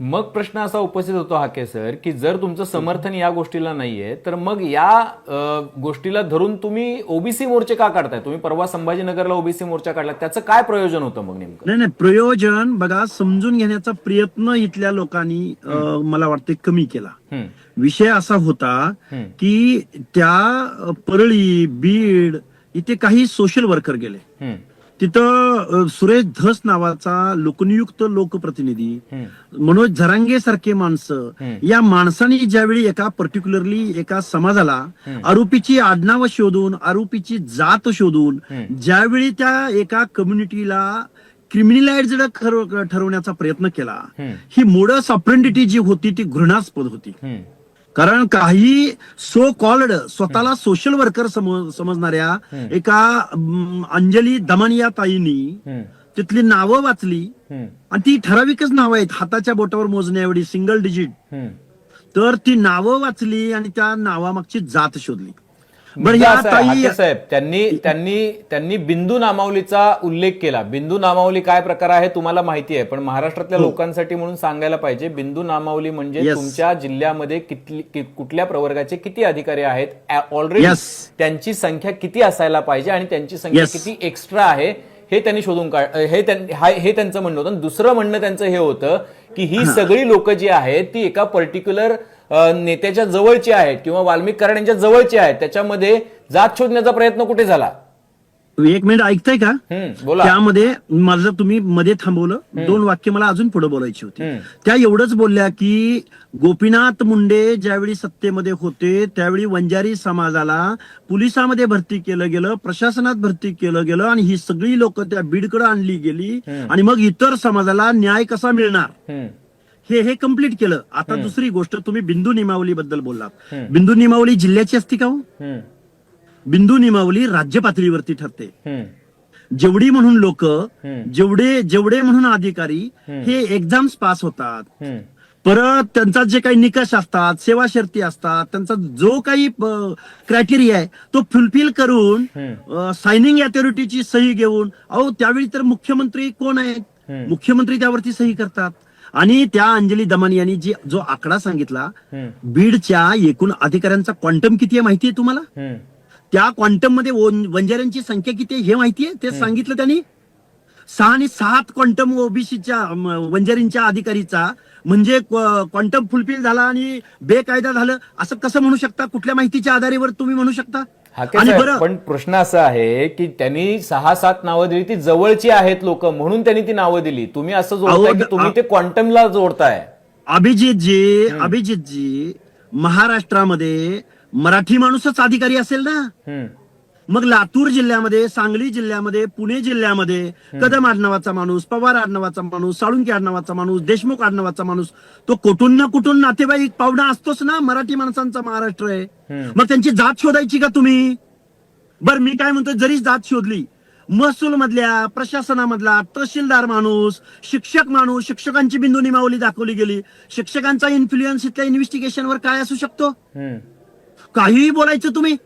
मग प्रश्न असा उपस्थित होतो हाके सर की जर तुमचं समर्थन या गोष्टीला नाहीये तर मग या गोष्टीला धरून तुम्ही ओबीसी मोर्चे का काढताय? तुम्ही परवा संभाजीनगरला ओबीसी मोर्चा काढला त्याचं काय प्रयोजन होतं मग नेमकं? नाही नाही प्रयोजन बघा समजून घेण्याचा प्रयत्न इथल्या लोकांनी मला वाटते कमी केला. विषय असा होता की त्या परळी बीड इथे काही सोशल वर्कर गेले. तिथं सुरेश धस नावाचा लोकनियुक्त लोकप्रतिनिधी मनोज झरांगे सारखे माणसं. या माणसांनी ज्यावेळी एका पर्टिक्युलरली एका समाजाला. आरोपीची आडनावं शोधून आरोपीची जात शोधून. ज्यावेळी त्या एका कम्युनिटीला क्रिमिनलाइज ठरवण्याचा प्रयत्न केला ही मोडस ऑपरेंडिटी जी होती ती घृणास्पद होती कारण काही सो कॉल्ड स्वतःला सोशल वर्कर समजणाऱ्या. एका अंजली दमानिया ताईंनी तिथली नावं वाचली. आणि ती ठराविकच नावं आहेत. हाताच्या बोटावर मोजण्याएवढी सिंगल डिजिट. तर ती नावं वाचली आणि त्या नावामागची जात शोधली. मुद्दा असा आहे, हाके साहेब त्यांनी त्यांनी त्यांनी बिंदू नामावलीचा उल्लेख केला बिंदू नामावली काय प्रकार आहे तुम्हाला माहिती आहे पण महाराष्ट्रातल्या लोकांसाठी म्हणून सांगायला पाहिजे बिंदू नामावली म्हणजे Yes. तुमच्या जिल्ह्यामध्ये किती कि- कुठल्या प्रवर्गाचे किती अधिकारी आहेत ऑलरेडी Yes. त्यांची संख्या किती असायला पाहिजे आणि त्यांची संख्या Yes. किती एक्स्ट्रा आहे हे त्यांनी शोधून काढ हे त्यां- हा- हे त्यांचं म्हणणं होतं आणि दुसरं म्हणणं त्यांचं हे होतं की ही सगळी लोक जी आहेत ती एका पर्टिक्युलर नेत्याच्या जवळची आहेत किंवा वाल्मिक कराड यांच्या जवळची आहेत त्याच्यामध्ये जात शोधण्याचा प्रयत्न कुठे झाला? एक मिनिट ऐकताय का? बोला. त्यामध्ये माझं तुम्ही मध्ये थांबवलं. दोन वाक्य मला अजून पुढे बोलायची होती. त्या एवढंच बोलल्या की गोपीनाथ मुंडे ज्यावेळी सत्तेमध्ये होते त्यावेळी वंजारी समाजाला पोलिसामध्ये भरती केलं गेलं प्रशासनात भरती केलं गेलं आणि ही सगळी लोक त्या बीडकडे आणली गेली. आणि मग इतर समाजाला न्याय कसा मिळणार? हे हे कंप्लीट केलं. आता दुसरी गोष्ट तुम्ही बिंदू निमावली बद्दल बोललात. बिंदू निमावली जिल्ह्याची असती का हो? बिंदू निमावली राज्य पातळीवरती ठरते. जेवढी म्हणून लोक. जेवढे जेवढे म्हणून अधिकारी. हे एक्झाम्स पास होतात. परत त्यांचा जे काही निकष असतात सेवा शर्ती असतात त्यांचा जो काही क्रायटेरिया आहे तो फुलफिल करून. सायनिंग अथॉरिटीची सही घेऊन अहो त्यावेळी तर मुख्यमंत्री कोण आहेत. मुख्यमंत्री त्यावरती सही करतात. आणि त्या अंजली दमानी यांनी जी जो आकडा सांगितला बीडच्या एकूण अधिकाऱ्यांचा क्वांटम किती आहे माहिती आहे तुम्हाला. त्या क्वांटममध्ये वंजाऱ्यांची संख्या किती आहे हे माहितीये ते सांगितलं त्यांनी. सहा आणि सात क्वांटम ओबीसीच्या वंजारींच्या अधिकारीचा म्हणजे क्वांटम फुलफिल झाला आणि बेकायदा झालं. असं कसं म्हणू शकता? कुठल्या माहितीच्या आधारेवर तुम्ही म्हणू शकता? आणि साहेब, बरं पण प्रश्न असा आहे की त्यांनी सहा सात नावं दिली ती जवळची आहेत लोक म्हणून त्यांनी ती नावं दिली. तुम्ही असं जोडताय की तुम्ही ते क्वांटमला जोडताय. अभिजितजी अभिजितजी महाराष्ट्रामध्ये मराठी माणूसच अधिकारी असेल ना? मग लातूर जिल्ह्यामध्ये सांगली जिल्ह्यामध्ये पुणे जिल्ह्यामध्ये कदम आडनावाचा माणूस पवार आडनावाचा माणूस साळुंके आडनावाचा माणूस देशमुख आडनावाचा माणूस तो कुठून ना कुठून नातेवाईक पाहुणा असतोच ना मराठी माणसांचा महाराष्ट्र आहे. मग त्यांची जात शोधायची का तुम्ही? बर मी काय म्हणतो जरी जात शोधली महसूल मधल्या प्रशासनामधला तहसीलदार माणूस शिक्षक माणूस शिक्षकांची बिंदू निमावली दाखवली गेली शिक्षकांचा इन्फ्लुएन्स इथल्या इन्व्हेस्टिगेशनवर काय असू शकतो? काहीही बोलायचं तुम्ही